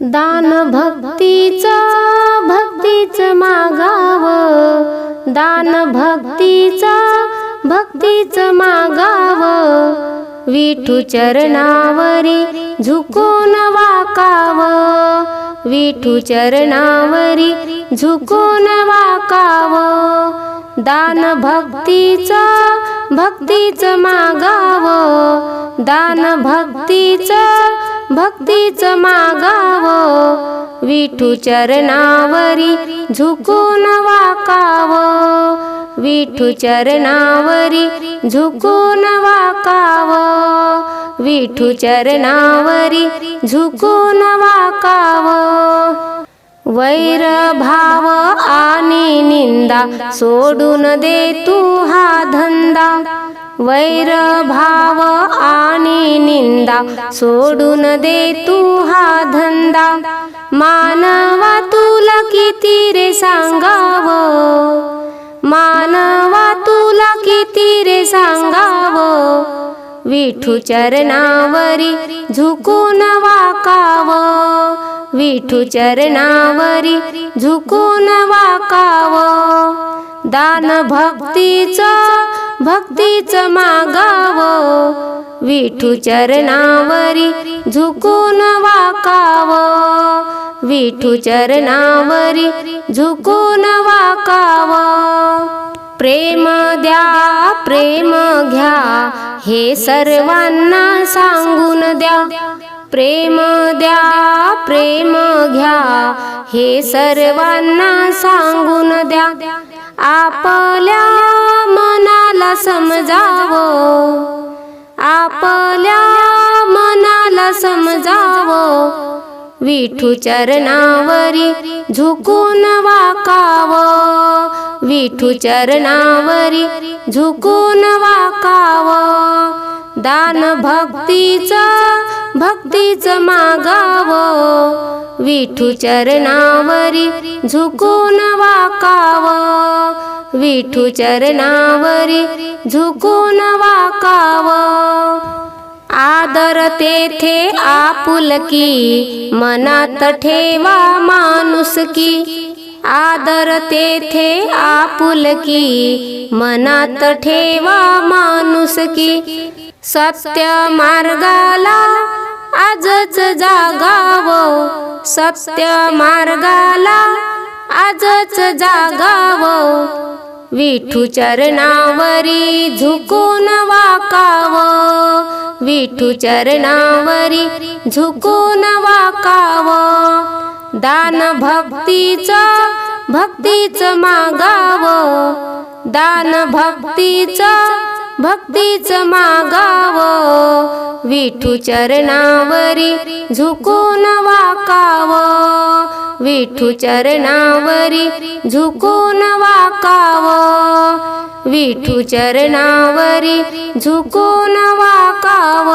दान भक्तीचं भक्तीच मागाव. दान भक्तीचा भक्तीच मागाव. विठू चरणावरी झुकून वाकाव. विठू चरणावरी झुकून वाकाव. दान भक्तीचा भक्तीच मागाव. दान भक्तीचा भक्तीच मागाव. विठू चरणावरी झुकून वाकाव. विठू चरणावरी झुकून वाकाव. विठू चरणावरी झुकून वाकाव. वैर भाव आणि निंदा सोडून दे तू वैर भाव आणि निंदा सोडून दे तू हा धंदा. मानवा तुला किती रे सांगाव? मानवा तुला किती रे सांगाव? विठू चरणावरी झुकून वाकाव. विठू चरणावरी झुकून वाकाव. दान भक्तीचं भक्तीच मागाव. विठू चरणावरी झुकून वाकाव. विठू चरणावरी झुकून वाकाव. प्रेम द्या प्रेम घ्या हे सर्वांना सांगून द्या. प्रेम द्या प्रेम घ्या हे सर्वांना सांगून द्या. आपल्या मनाला समजावो. आपल्या मनाला समजावो. विठू चरणावरी झुकून वाकाव. विठू चरणावरी झुकून वाकाव. दान भक्तीचं भक्तीच मागाव. विठू चरणावरी झुकून वाकाव. विठू चरणावरी झुकून वाकाव. आदर तेथे आपुलकी मनात ठेवा माणुसकी आदर तेथे आपुलकी मनात ठेवा माणुसकी सत्य मार्गाला आजच जागाव. सत्य मार्गाला आजच जागाव. विठू चरणावरी झुकून वाकाव. विठू चरणावरी झुकून वाकाव. दान भक्तीचं भक्तीच मागाव. दान भक्तीच भक्तीच मागाव. विठू चरणावरी झुकून वाकाव. विठू चरणावरी झुकून वाकाव. विठू चरणावरी झुकून वाकाव.